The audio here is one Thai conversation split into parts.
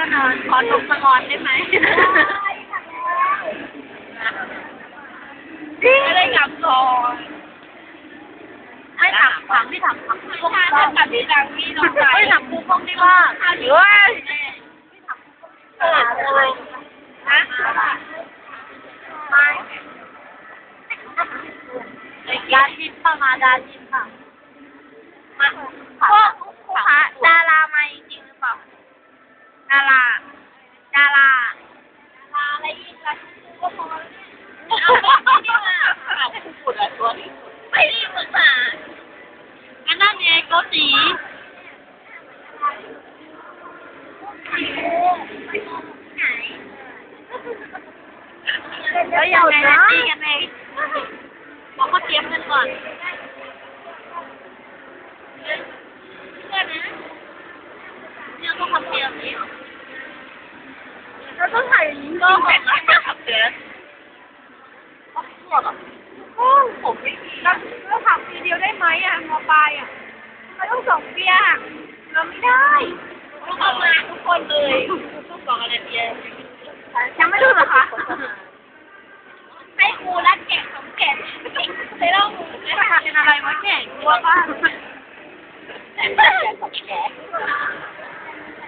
ก็นอนขอตกสะงอนได้ไหมไม่ได้กลับก่อนไม่ถามถามที่ถามถามลูกค้ากับที่หลังพี่น้องชายไม่ถามครูพงที่ว่าเฮ้ยเอออะไรนะไม่ยาจินค่ะมาดาจินค่ะมา อะไรอีกล่ะก็พอเอาไม่ได้มาเอาพูดอะไรตัวนี้ไม่ได้ปรึกษาอันนั้นเองก็สีแล้วยังไงนะตีกันเองบอกเขาเตรียมกันก่อน เพื่อนนะ เนี่ยก็ทำเตรียมนี้ เรา ต้องถ่ายอย่างนี้ก็ก็แบบนั้นทำเตรียมก็พวกอะโอ้ผมไม่มีเราเราทำทีเดียวได้ไหมอะมอปลายอะเราต้องส่งเบียร์อะเราไม่ได้ทุกคนมาทุกคนเลยทุกกล่องอะไรเตรียมยังไม่รู้เหรอคะให้ครูรัดแกะของแกะไปเล่าหมูไม่ทำเป็นอะไรวะแข่งตัวบ้าง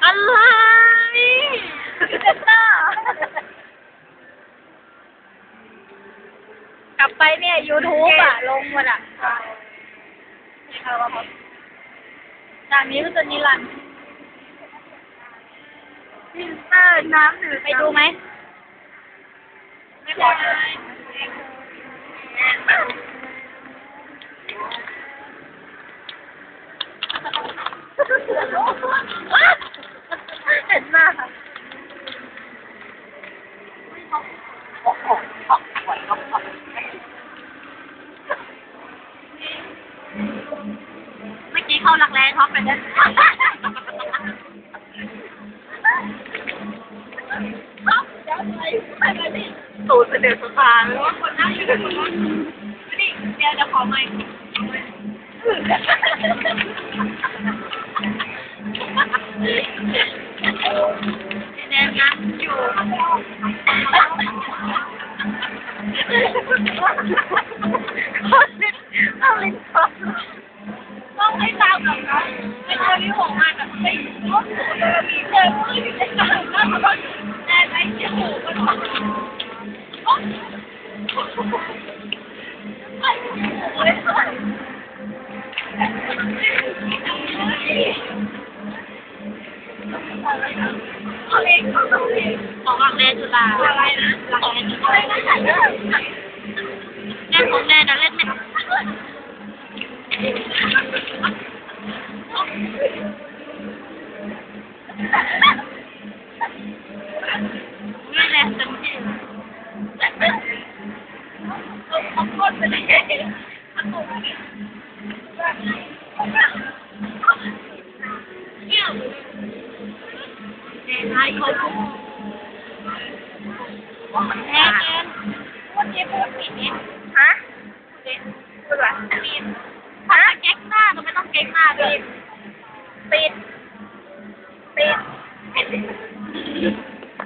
อะไร เซนเตอร์กลับไปเนี่ ยยูทูบอะลงหมดอะจากนี้ก็จะนิรันดร์ฟิลเตอร์น้ำหนึ่งไปดูไหม ไม่ได้เห็นมาก โอ้โหออกปล่อยก็ปล่อย เมื่อกี้เข้ารักแร้ท็อปไปแล้วสูตรเสด็จสถานคนนั่งอยู่ตรงนู้นนี่เดี๋ยวจะขอไมค์แนนนะอยู่ต้อง ที่ห่วงมากแบบไม่รู้สึกเลยมีเพื่อนมืออยู่ในกลางแล้วก็แน่ใจเชี่ยหูก็ต้องโอ้ยโอ้ยเอาเองเอาเองของรักแร้จุฬาอะไรนะอะไรนะอะายเขาดูแพ้เกินวันนี้พูดผิดเนี่ยฮะพูดว่าปิดฮะเก๊กหน้าทำไมต้องเก๊กหน้าด้วยปิดปิดปิด